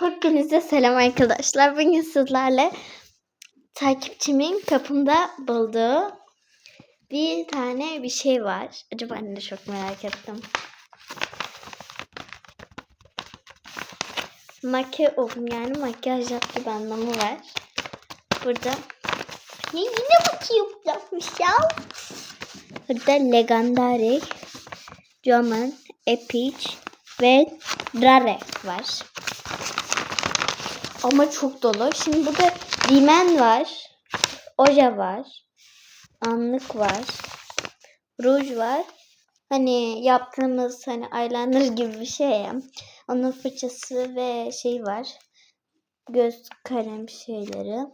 Hepinize selam arkadaşlar. Bugün sizlerle takipçimin kapımda bulduğu bir tane bir şey var. Acaba ne de çok merak ettim. Make yani makyaj yap gibi anlamı var. Burada ya yine bakıyor yapmış ya. Burada Legendary, German, Epic ve Rare var. Ama çok dolu. Şimdi burada rimen var. Oje var. Anlık var. Ruj var. Hani yaptığımız hani eyeliner gibi bir şey. Onun fırçası ve şey var. Göz kalem şeyleri.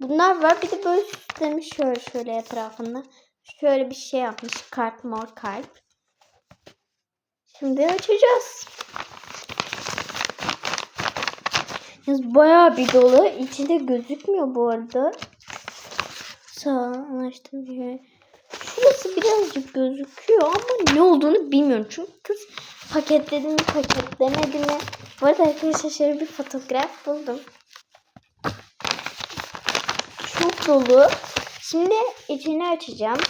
Bunlar var. Bir de böyle süslemiş şöyle şöyle etrafında. Şöyle bir şey yapmış. Kalp mor kalp. Şimdi açacağız. Yalnız bayağı bir dolu. İçinde gözükmüyor bu arada. Sağ açtım diye. Şurası birazcık gözüküyor ama ne olduğunu bilmiyorum. Çünkü kız paketledi mi paketlemedi mi? Bu arada arkadaşlar şöyle bir fotoğraf buldum. Çok dolu. Şimdi içini açacağım.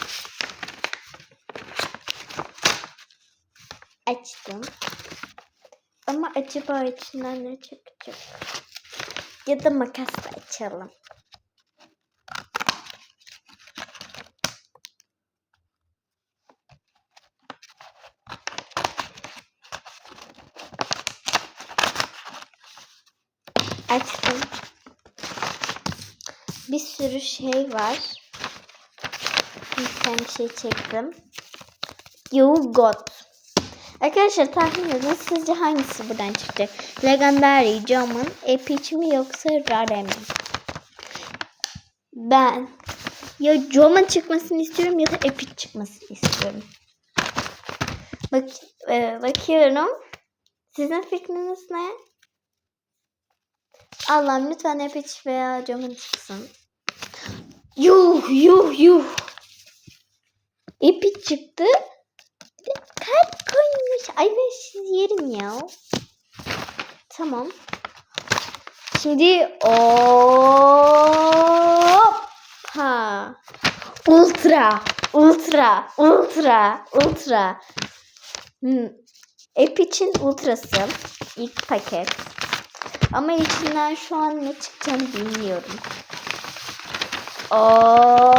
Açtım. Ama acaba içinden ne çıkacak? Ya da makasla açalım. Açtım. Bir sürü şey var. Bir tane şey çektim. You got. Arkadaşlar tahmin edin sizce hangisi buradan çıkacak? Legendary, German, Epic mi yoksa Rare mi? Ben ya German çıkmasını istiyorum ya da Epic çıkmasını istiyorum. Bak, e, bakıyorum. Sizin fikriniz ne? Allah'ım lütfen Epic veya German çıksın. Yuh yuh yuh. Epic çıktı. Bir de kalp koymuş. Ay ben siz yerim ya. Tamam. Şimdi ha Ultra, ultra, ultra, ultra. Hmm. Epic'in ultrası. ilk paket. Ama içinden şu an ne çıkacağını bilmiyorum. Oo!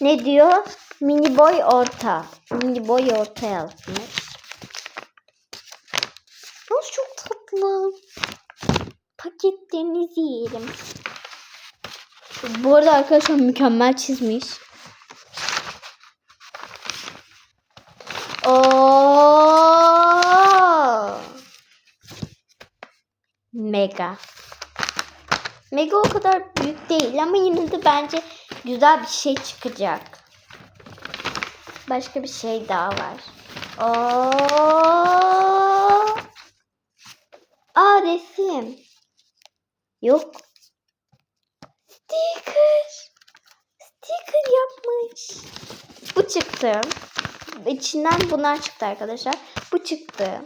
Ne diyor? Mini boy orta. Mini boy orta yazmış. Nasıl çok tatlı. Paketlerinizi yiyelim. Bu arada arkadaşlar mükemmel çizmiş. Oo! Mega. Mega o kadar büyük değil ama yine de bence güzel bir şey çıkacak. Başka bir şey daha var. Oo! Aa resim. Yok. Sticker. Sticker yapmış. Bu çıktı. İçinden bunlar çıktı arkadaşlar. Bu çıktı.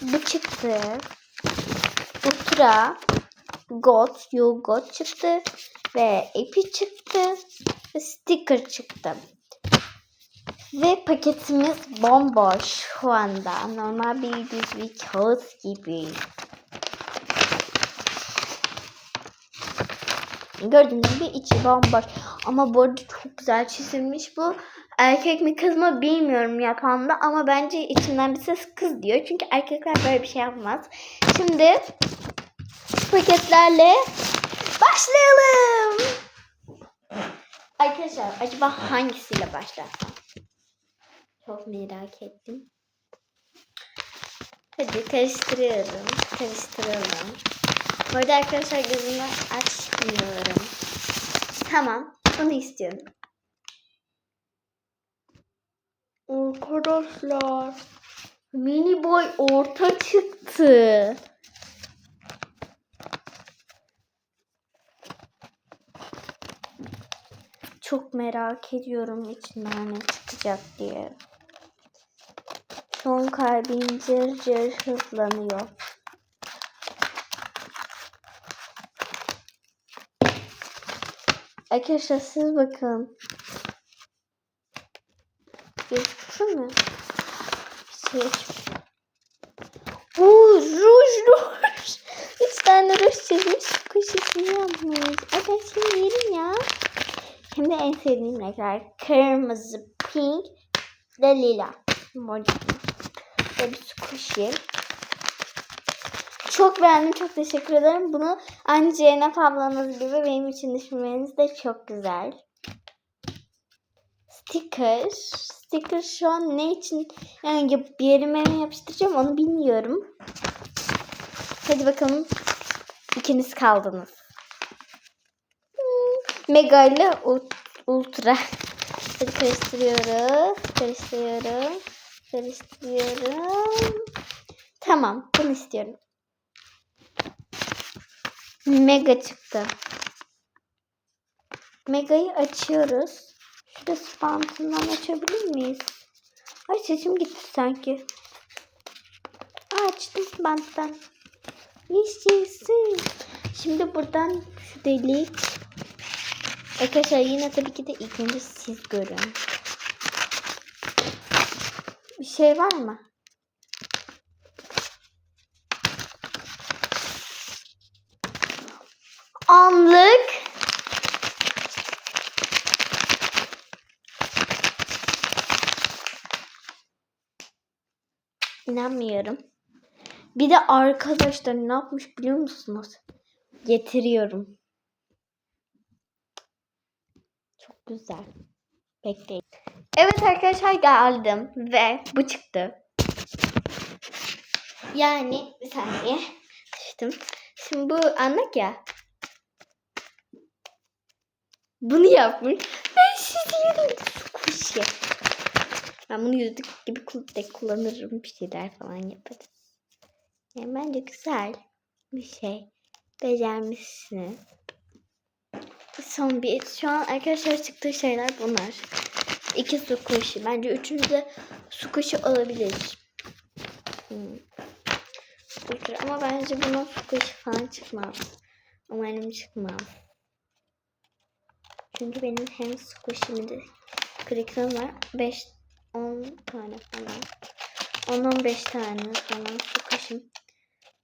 Bu çıktı. Ultra. God, You God çıktı. Ve ipi çıktı. Ve sticker çıktı. Ve paketimiz bomboş şu anda. Normal bir düz bir kağıt gibi. Gördüğünüz gibi içi bomboş. Ama bu arada çok güzel çizilmiş bu. Erkek mi kız mı bilmiyorum yapanda ama bence içinden bir ses kız diyor. Çünkü erkekler böyle bir şey yapmaz. Şimdi paketlerle başlayalım. Arkadaşlar acaba hangisiyle başlasam? Çok merak ettim. Hadi karıştırıyorum. Karıştıralım. Bu arada arkadaşlar gözümü açmıyorum. Tamam. Bunu istiyorum. Arkadaşlar. Mini boy orta çıktı. Çok merak ediyorum içinden ne çıkacak diye. Son kalbin cır cır hızlanıyor. Arkadaşlar siz bakın. Gözüksün mü? Bir şey ruj ruj. Üç tane ruj çizmiş. Kuşisini yapmış. Ay ben şimdi yerim ya. De en sevdiğim renkler. Kırmızı, pink ve lila. Mor. Squishy. Çok beğendim. Çok teşekkür ederim. Bunu aynı Zeynep ablanız gibi benim için düşünmeniz de çok güzel. Sticker. Sticker şu an ne için yani bir yerime mi yapıştıracağım onu bilmiyorum. Hadi bakalım. İkiniz kaldınız. Hmm, Mega ile ult- ultra. Hadi karıştırıyoruz. Karıştırıyorum. Karıştırıyorum. Tamam. Bunu istiyorum. Mega çıktı. Mega'yı açıyoruz. Şurada spantından açabilir miyiz? Ay sesim gitti sanki. Açtım banttan. Yaşasın. Şimdi buradan şu delik. Arkadaşlar yine tabii ki de ilk önce siz görün. Bir şey var mı? Anlık. İnanmıyorum. Bir de arkadaşlar ne yapmış biliyor musunuz? Getiriyorum. Çok güzel. Bekleyin. Evet arkadaşlar geldim ve bu çıktı. Yani bir saniye. Düştüm. Şimdi bu anlık ya. Bunu yapmış. Ben sizi yerim. Squishy. Ben bunu yüzlük gibi kullanırım. Bir şeyler falan yaparım. Yani bence güzel bir şey. Becermişsiniz. Son bir. Şu an arkadaşlar çıktığı şeyler bunlar. İki kuşu. Bence üçüncü de kuşu olabilir. Hmm. Ama bence su kuşu falan çıkmaz. Umarım çıkmaz. Çünkü benim hem su kuşum hem de kırıklığım var. 5 10 tane falan. 10-15 tane falan kuşum.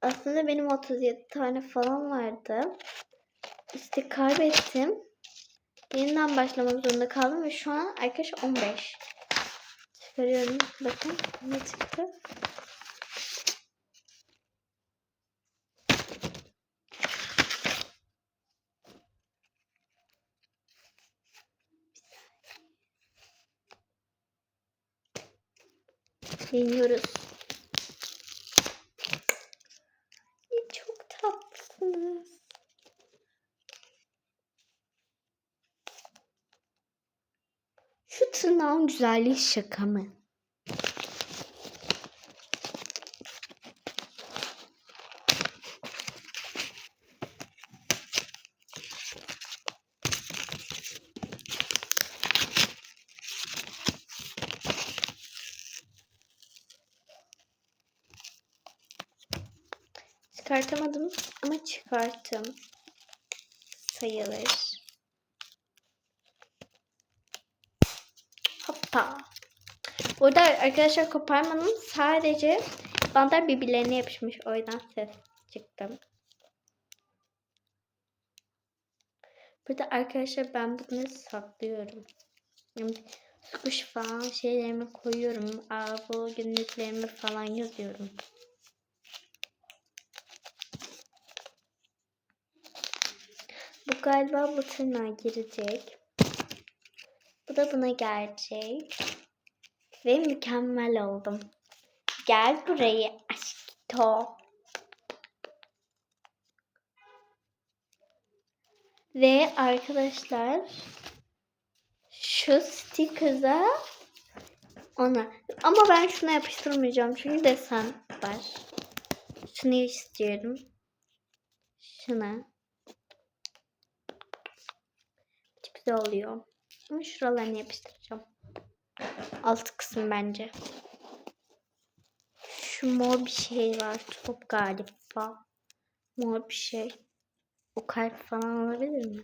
Aslında benim 37 tane falan vardı. İşte kaybettim. Yeniden başlamak zorunda kaldım ve şu an arkadaşlar 15. Çıkarıyorum. Bakın ne çıktı. Deniyoruz. Ay, Çok tatlısınız. Şu tırnağın güzelliği şaka mı? Çıkartamadım ama çıkarttım. Sayılır. Hoppa. Burada arkadaşlar koparmadım. Sadece bantlar birbirlerine yapışmış. O yüzden ses çıktı. Burada arkadaşlar ben bunları saklıyorum. Yani Kuş falan şeylerimi koyuyorum. Aa, bu günlüklerimi falan yazıyorum. Bu galiba bu girecek. Bu da buna gelecek. Ve mükemmel oldum. Gel buraya aşkito. Ve arkadaşlar şu sticker'a ona. Ama ben şuna yapıştırmayacağım çünkü desen var. Şunu istiyorum. Şuna. Çok güzel oluyor. Ama şuralarını yapıştıracağım. Alt kısım bence. Şu mor bir şey var. Top galiba. Mor bir şey. O kalp falan olabilir mi?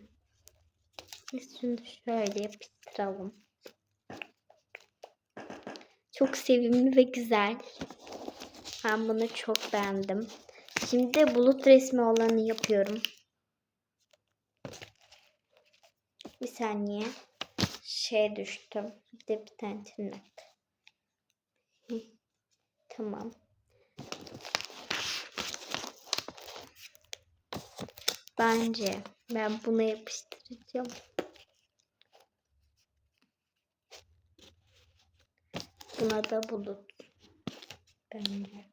Biz şunu şöyle yapıştıralım. Çok sevimli ve güzel. Ben bunu çok beğendim. Şimdi bulut resmi olanı yapıyorum. Bir saniye. Şey düştüm. Bir de bir Tamam. Bence ben buna yapıştıracağım. Buna da bulut. Bence.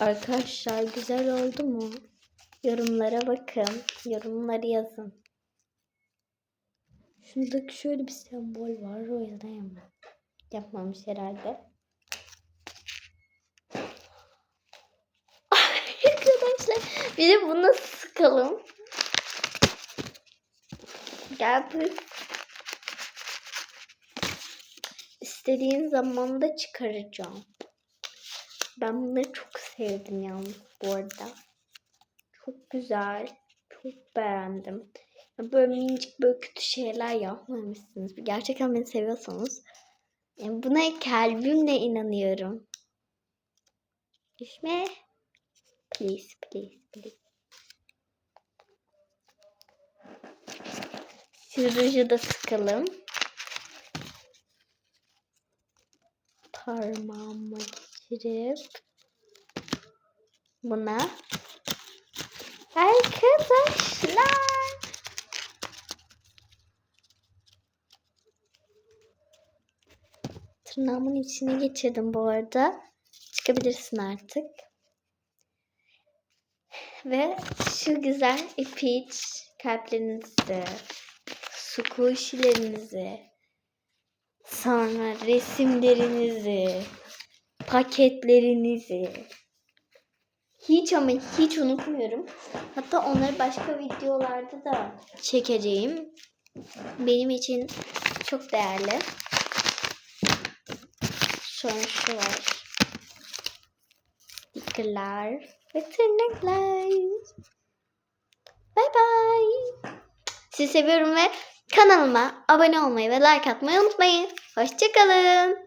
Arkadaşlar güzel oldu mu? Yorumlara bakın. Yorumları yazın. Şundaki şöyle bir sembol var. O yüzden yapmam. Yapmamış herhalde. Arkadaşlar bir de bunu sıkalım. Gel bu. İstediğin zaman da çıkaracağım. Ben bunları çok sevdim yalnız bu arada. Çok güzel. Çok beğendim. Böyle minicik böyle kötü şeyler yapmamışsınız. Gerçekten beni seviyorsanız. Yani buna kalbimle inanıyorum. Düşme. Please, please, please. Şu ruju da sıkalım. Parmağıma geçirip buna arkadaşlar tırnağımın içine geçirdim bu arada. Çıkabilirsin artık. Ve şu güzel ipiç kalplerinizi, squishy'lerinizi, sonra resimlerinizi, paketlerinizi hiç ama hiç unutmuyorum. Hatta onları başka videolarda da çekeceğim. Benim için çok değerli. Sonra şu var. Stickerlar ve tırnaklar. Bye bye. Sizi seviyorum ve kanalıma abone olmayı ve like atmayı unutmayın. Hoşçakalın.